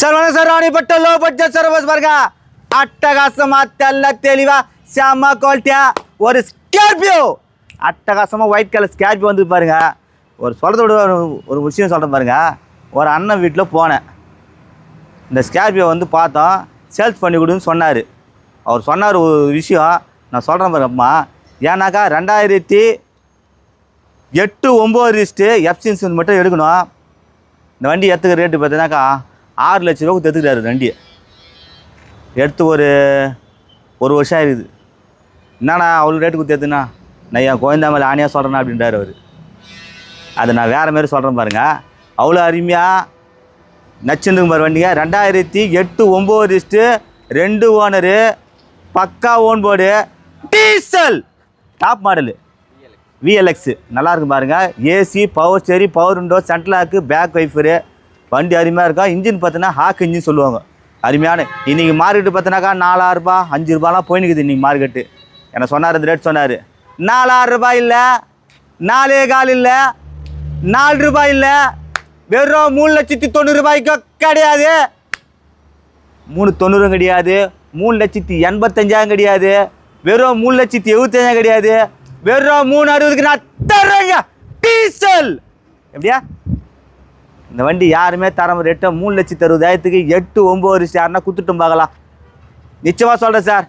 Sir வணக்கம் sir ராணிப்பட்ட low budget service பாருங்க அட்டகாசமா தெல்ல தெளிவா செம்ம குவாலிட்டியா ஒரு ஸ்கார்பியோ அட்டகாசமா ஒயிட் கலர் ஸ்கார்பியோ வந்து பாருங்க. ஒரு சொல்கிறத ஒரு ஒரு விஷயம் சொல்கிறேன் பாருங்க. ஒரு அண்ணன் வீட்டில் போனேன். இந்த ஸ்கார்பியோ வந்து பார்த்தோம் சேல்ஸ் பண்ணி கொடுன்னு சொன்னார். அவர் சொன்னார் ஒரு விஷயம் நான் சொல்கிறேன் பாருங்கம்மா ஏன்னாக்கா ரெண்டாயிரத்தி எட்டு ஒம்பது லிஸ்ட்டு எஃப்சின்ஸ் மட்டும் எடுக்கணும். இந்த வண்டி எடுத்துக்கிற ரேட்டு பார்த்தீங்கன்னாக்கா ஆறு லட்ச ரூபாய்க்கு எடுத்துக்கிறாரு வண்டியை. எடுத்து ஒரு ஒரு வருஷம் ஆயிருக்குது. என்னண்ணா அவ்வளோ ரேட்டுக்கு கொடுத்து நான் என் குழந்தை மேலே ஆணையாக சொல்கிறேண்ணா அப்படின்றார் அவர். அதை நான் வேறு மாரி சொல்கிறேன் பாருங்க. அவ்வளோ அருமையாக நச்சுன்னு பாரு வண்டிங்க. ரெண்டாயிரத்தி எட்டு ஒம்பது லிஸ்ட்டு ரெண்டு ஓனரு பக்கா own Ford diesel top model VLX நல்லாயிருக்கும் பாருங்கள் AC power steering power window central lock back wiper வண்டி அருமையாக இருக்கா? இன்ஜின் பார்த்தீங்கன்னா ஹாக் இன்ஜின் சொல்லுவாங்க. அருமையான. இன்றைக்கி மார்க்கெட்டு பார்த்தினாக்கா நாலாயிரரூபா ரூபாய் அஞ்சு ரூபாலாம் போயினுக்குது இன்றைக்கி மார்க்கெட்டு என்ன சொன்னார்? இந்த ரேட் சொன்னார். நாலாயிரரூபா இல்லை. நாலே கால் இல்லை. நாலு ரூபாய் இல்லை. வெறும் மூணு லட்சத்தி தொண்ணூறு ரூபாய்க்கு கிடையாது. மூணு தொண்ணூறும் கிடையாது. மூணு லட்சத்தி எண்பத்தஞ்சாயிரம் கிடையாது. வெறும் மூணு லட்சத்தி எழுபத்தஞ்சாயிரம் கிடையாது. வெறும் மூணு அறுபதுக்கு நான் தர்றேங்க. டீசல். எப்படியா? இந்த வண்டி யாருமே தர ரேட்டை மூணு லட்சத்தி அறுபதாயிரத்துக்கு எட்டு ஒம்பது ஸ்டார்னா குத்துட்டும் பார்க்கலாம் நிச்சயமாக சொல்கிறேன் சார்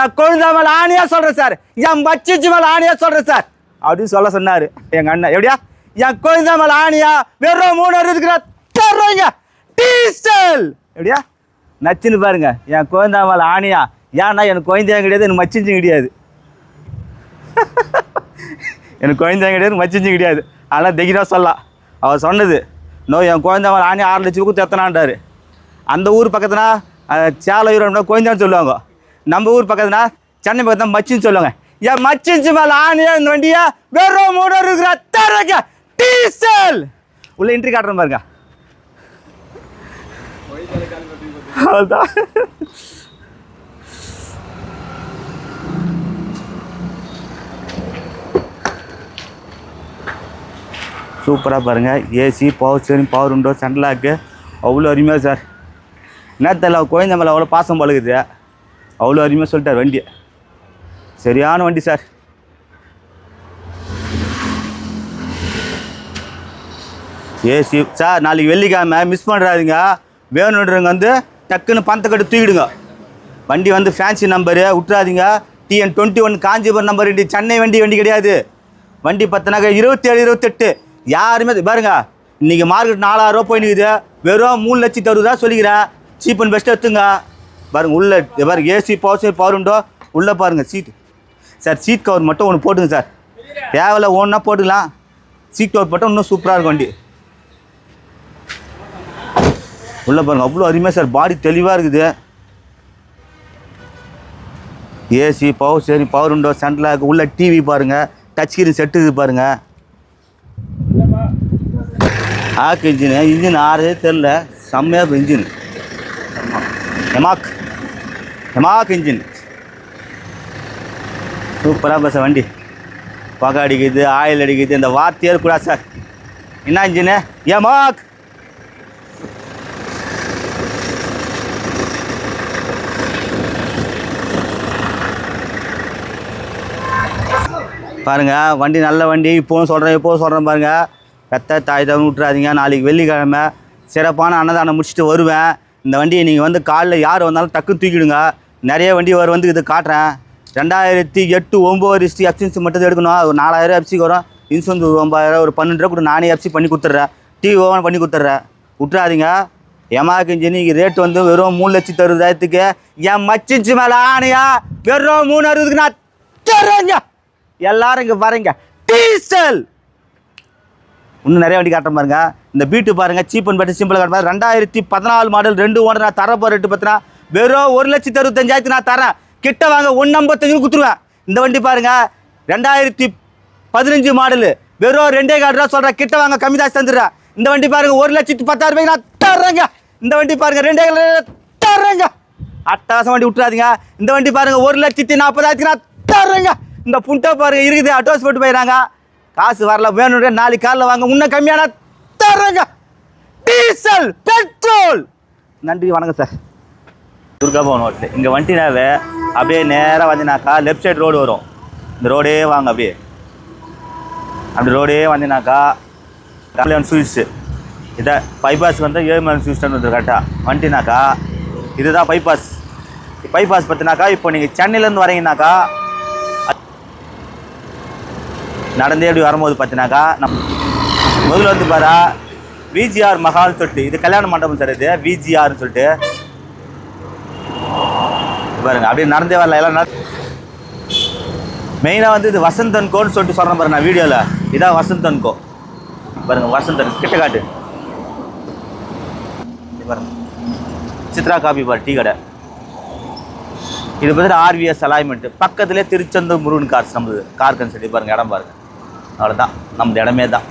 என் கொழுந்தா மேலே ஆணியாக சொல்கிறேன் சார் என் மச்சிச்சு மேலே ஆணியாக சொல்கிறேன் சார் அப்படின்னு சொல்ல சொன்னார் எங்கள் அண்ணன். எப்படியா? என் கொழுந்தா மேலே ஆணியா வெறும் மூணு அறுபதுக்கு நான் தர்றேங்க டீசல். எப்படியா? நச்சுன்னு பாருங்க. என் கொழுந்தாமல் மேலே ஆணியா. ஏன்னா எனக்கு குழந்தையும் கிடையாது எனக்கு மச்சிஞ்சும் கிடையாது. எனக்கு குழந்தையும் கிடையாது மச்சிஞ்சும் கிடையாது. அதெல்லாம் தைரியமாக சொல்லலாம். அவர் சொன்னது நோ என் குழந்தை மேலே ஆணி ஆறு லட்சம் கொடுத்து எத்தனான்றாரு அந்த ஊர் பக்கத்துனா சேலையூர் குழந்தைன்னு சொல்லுவாங்க. நம்ம ஊர் பக்கத்துனா சென்னை பக்கத்துல மச்சின்னு சொல்லுவாங்க. என் மச்சிஞ்சு மேலே ஆணியா இந்த வண்டியா வெறும் மூணு இருக்கிற தரங்க டீசல். உள்ள இன்ட்ரி காட்டுறேன் பாருங்க. அவ்வளோதான் சூப்பராக பாருங்கள் AC power steering power window central lock அவ்வளோ அருமையாக சார் என்ன தெரியல குழந்தை மேலே அவ்வளோ பாசம் பழகுது. அவ்வளோ அருமையாக சொல்லிட்டார் வண்டி. சரியான வண்டி சார் ஏசி சார் நாளைக்கு வெள்ளிக்கிழமை மிஸ் பண்ணுறாதீங்க வேணுன்றவங்க வந்து டக்குன்னு பணத்தை கட்டு தூக்கிடுங்க. வண்டி வந்து fancy number விட்றாதீங்க TN twenty one Kanchipuram number வண்டி சென்னை வண்டி வண்டி கிடையாது. வண்டி பார்த்தனாக்கா இருபத்தேழு இருபத்தெட்டு. யாருமே இது பாருங்க இன்றைக்கி மார்க்கெட் நாலாயிரரூவா போய் நிற்குது வெறும் மூணு லட்சத்தி அறுபதா சொல்லிக்கிறேன். சீப் அண்ட் பெஸ்ட்டு எடுத்துங்க. பாருங்க உள்ள பாருங்க ஏசி பவர் பவர் உண்டோ உள்ளே பாருங்க சீட் சார் சீட் கவர் மட்டும் ஒன்று போட்டுங்க சார். தேவையில்ல ஒன்றா போட்டுக்கலாம். சீட் கவர் மட்டும் இன்னும் சூப்பராக இருக்கும் வண்டி. உள்ள பாருங்க அவ்வளோ அருமையாக சார் பாடி தெளிவாக இருக்குது. ஏசி பவர் சரி பவர் விண்டோ சென்ட்லாக் உள்ள டிவி பாருங்க. டச் ஸ்க்ரீன் செட்டு இது பாருங்க. ஆக்கு இன்ஜின் இன்ஜின் ஆறதே தெரில செம்மையாக இப்போ இன்ஜின். ஹெமாக். ஹெமாக் இன்ஜின். சூப்பராக பேச வண்டி. புகை அடிக்குது ஆயில் அடிக்குது இந்த வார்த்தையே கூடாது சார். என்ன இன்ஜினு? ஹெமாக். பாருங்க வண்டி நல்ல வண்டி இப்போவும் சொல்கிறேன் இப்போவும் சொல்கிறேன் பாருங்கள் பெத்த தாய் தவன் விட்றாதீங்க நாளைக்கு வெள்ளிக்கிழமை சிறப்பான அன்னதானம் முடிச்சுட்டு வருவேன். இந்த வண்டியை நீங்கள் வந்து காலைல யார் வந்தாலும் டக்குன்னு தூக்கிடுங்க. நிறைய வண்டி வர வந்து இது காட்டுறேன். ரெண்டாயிரத்தி எட்டு ஒம்பது ஹிஸ்டி எஃப்சின்ஸ் மட்டும் தான் எடுக்கணும். ஒரு நாலாயிரம் எஃப்சிக்கு வரும். இன்சூரன்ஸ் ஒரு ஒம்பதாயிரம் ஒரு பன்னெண்டு ரூபா கூட. நானே எஃப்சி பண்ணி கொடுத்துட்றேன். டிவி ஓவன் பண்ணி கொடுத்துட்றேன். விட்றாதீங்க எமாக்கு இன்ஜினிக்கு ரேட் வந்து வெறும் மூணு லட்சம் அறுபதாயிரத்துக்கு. என் மச்சிச்சு மேலே ஆணையா? வெறும் மூணு அறுபதுக்கு நான் தரேங்க எல்லாரும் இங்கே பாருங்க டீசல்! இன்னும் நிறைய வண்டி காட்டுற பாருங்க இந்த பீட்டு பாருங்க சீப் அண்ட் பெட்டர் சிம்பிள் காட்டு பாருங்க ரெண்டாயிரத்தி பதினாலு மாடல் ரெண்டு ஓனர் நான் தர போகிற ரேட்டு பார்த்தீங்கன்னா வெறும் ஒரு லட்சத்தி அறுபத்தஞ்சாயிரத்து நான் தரேன். கிட்ட வாங்க ஒன்று ஐம்பத்தஞ்சு கொடுத்துருவேன். இந்த வண்டி பாருங்க ரெண்டாயிரத்தி பதினஞ்சு மாடலு வெறும் ரெண்டே கால் ரூபா சொல்கிறேன் கிட்ட வாங்க கம்மி தான் தந்துடுறேன். இந்த வண்டி பாருங்க ஒரு லட்சத்தி பத்தாயிரம் ரூபாய்க்கு நான் தர்றேங்க. இந்த வண்டி பாருங்க ரெண்டே கால் தர்றேங்க. அட்டகாசம் வண்டி விட்டுறாதீங்க. இந்த வண்டி பாருங்க ஒரு லட்சத்தி நாற்பதாயிரத்துக்கு நான் தர்றேங்க. இந்த புண்டை பாருங்க இருக்குது அட்வான்ஸ் போட்டு போயிடறாங்க. காசு வரல வேணுன்ற நாளைக்கு காலில் வாங்க. இன்னும் கம்மியான தர்றேங்க. Diesel petrol. நன்றி வணக்கம் சார். துர்கா பவன் ஹோட்டல். இங்கே வண்டினாவே அப்படியே நேராக வந்தினாக்கா லெஃப்ட் சைடு ரோடு வரும். இந்த ரோடே வாங்க அப்படியே. அப்படி ரோடே வந்தினாக்கா கல்யாண் ஸ்வீட்ஸு இதை பைபாஸ் வந்து ஏழுமலை ஸ்வீட்ஸ் வந்து கரெக்டாக வண்டினாக்கா இதுதான் பைபாஸ் பைபாஸ் பார்த்தினாக்கா இப்போ நீங்கள் சென்னையிலேருந்து வரீங்கனாக்கா நடந்தே அப்படி வரும்போது பார்த்தீங்கன்னாக்கா நம் முதல்ல வந்து பாரா விஜிஆர் மஹால் சொல்லிட்டு இது கல்யாண மண்டபம் சார் இது விஜிஆர்னு சொல்லிட்டு. பாருங்க அப்படியே நடந்தே வரல எல்லாம் மெயினாக வந்து இது வசந்தன் கோன்னு சொல்லிட்டு சொல்கிறேன் பாருங்க நான் வீடியோவில் இதான் வசந்தன் கோ. பாருங்க வசந்தன் கிட்ட காட்டு. பாருங்க. சித்ரா காபி பார் டீ கடை. இது பார்த்தீங்கன்னா ஆர்விஎஸ் அலாய்மெண்ட் பக்கத்துலேயே திருச்செந்தூர் முருகன் கார்ஸ் நம்மளுது கார் கன்சல்டி பாருங்க இடம் பாருங்க. அவ்வளோதான் நம்ம இடமே தான்.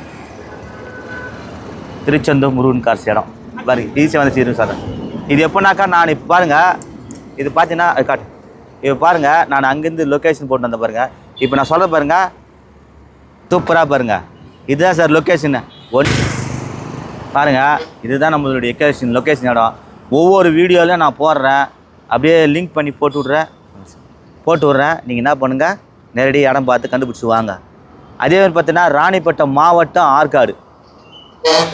திருச்செந்தூர் முருகன் கார்ஸ் இடம். பாரு ஈஸியாக வந்து சீரும் சார் இது எப்போனாக்கா நான் இப்போ பாருங்கள் இது பார்த்தீங்கன்னா அது காட்டு. இப்போ பாருங்கள் நான் அங்கேருந்து லொக்கேஷன் போட்டு வந்தேன் பாருங்கள் இப்போ நான் சொல்ல பாருங்கள் சூப்பராக பாருங்கள் இதுதான் சார் லொக்கேஷனு ஒன் பாருங்க இதுதான் நம்மளுடைய லொக்கேஷன் லொக்கேஷன் இடம். ஒவ்வொரு வீடியோவிலும் நான் போடுறேன். அப்படியே லிங்க் பண்ணி போட்டு விட்றேன். போட்டு விட்றேன். நீங்கள் என்ன பண்ணுங்கள் நேரடியாக இடம் பார்த்து கண்டுபிடிச்சி வாங்க. அதே மாதிரி பார்த்தீங்கன்னா ராணிப்பட்டம் மாவட்டம் ஆற்காடு.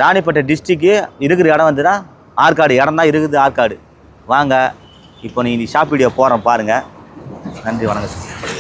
ராணிப்பட்டை டிஸ்ட்ரிக்கு இருக்கிற இடம் வந்துன்னா ஆற்காடு. இடம் தான் இருக்குது ஆற்காடு. வாங்க இப்போ நீ ஷாப் வீடியோ போகிறேன் பாருங்கள் நன்றி வணக்கம் சார்